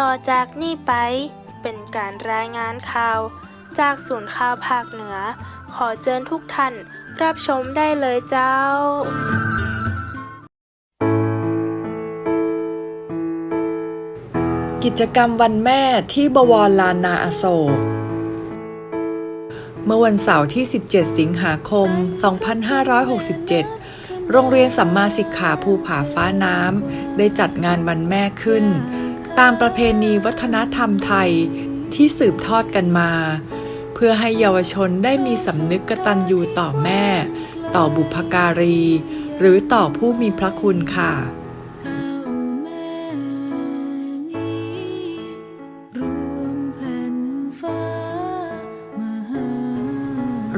ต่อจากนี้ไปเป็นการรายงานข่าว จากศูนย์ข่าวภาคเหนือ ขอเชิญทุกท่านรับชมได้เลยเจ้ากิจกรรมวันแม่ที่บวรลานนาอโศก เมื่อวันเสาร์ที่ 17 สิงหาคม 2567 โรงเรียนสัมมาสิกขาภูผาฟ้าน้ำ ได้จัดงานวันแม่ขึ้น ตามประเพณีวัฒนธรรมไทยที่สืบทอดกันมา เพื่อให้เยาวชนได้มีสำนึกกตัญญูต่อแม่ ต่อบุพการี หรือต่อผู้มีพระคุณค่ะ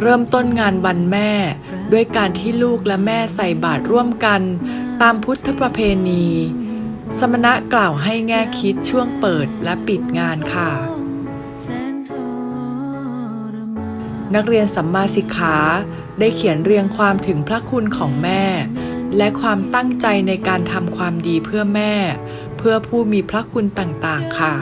เริ่มต้นงานวันแม่ ด้วยการที่ลูกและแม่ใส่บาตรร่วมกัน ตามพุทธประเพณี สมณะกล่าวให้แง่คิดช่วงเปิดและปิดงานค่ะ นักเรียนสัมมาสิกขาได้เขียนเรียงความถึงพระคุณของแม่ และความตั้งใจในการทำความดีเพื่อแม่ เพื่อผู้มีพระคุณต่างๆค่ะ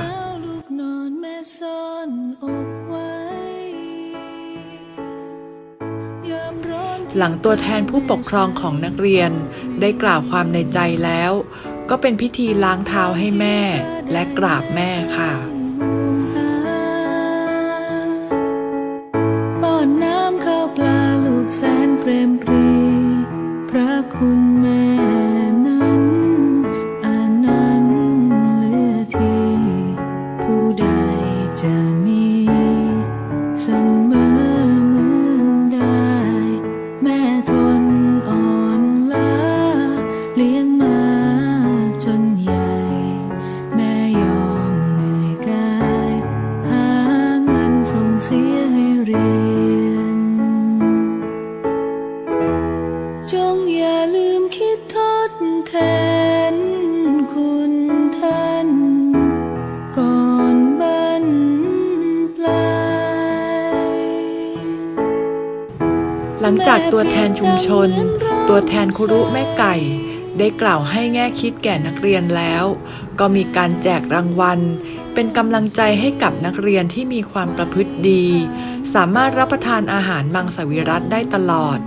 หลังตัวแทนผู้ปกครองของนักเรียนได้กล่าวความในใจแล้ว ก็เป็นพิธีล้างเท้าให้แม่และกราบแม่ค่ะป้อนน้ำข้าวปลาลูกแสนเปรมปร เสียให้เรียน จงอย่าลืมคิดทดแทนคุณท่าน ก่อนบรรปลาย หลังจากตัวแทนชุมชน ตัวแทนครุแม่ไก่ได้กล่าวให้แง่คิดแก่นักเรียนแล้ว ก็มีการแจกรางวัล เป็นกำลังใจให้กับนักเรียนที่มีความประพฤติดี สามารถรับประทานอาหารมังสวิรัตได้ตลอด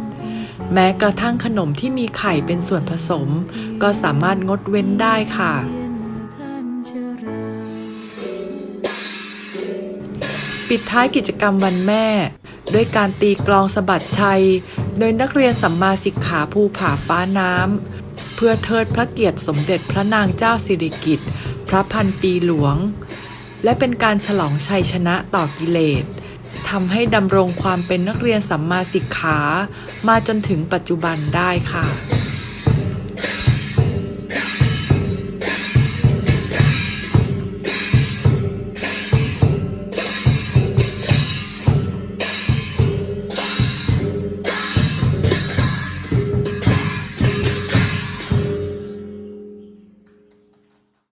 แม้กระทั่งขนมที่มีไข่เป็นส่วนผสม ก็สามารถงดเว้นได้ค่ะ ปิดท้ายกิจกรรมวันแม่ ด้วยการตีกลองสะบัดชัย โดยนักเรียนสัมมาสิกขาภูผาฟ้าน้ำเพื่อเทิดพระเกียรติสมเด็จพระนางเจ้าสิริกิติ์ พระพันปีหลวง และเป็นการฉลองชัยชนะต่อกิเลสทำให้ดำรงความเป็นนักเรียนสัมมาสิกขา มาจนถึงปัจจุบันได้ค่ะ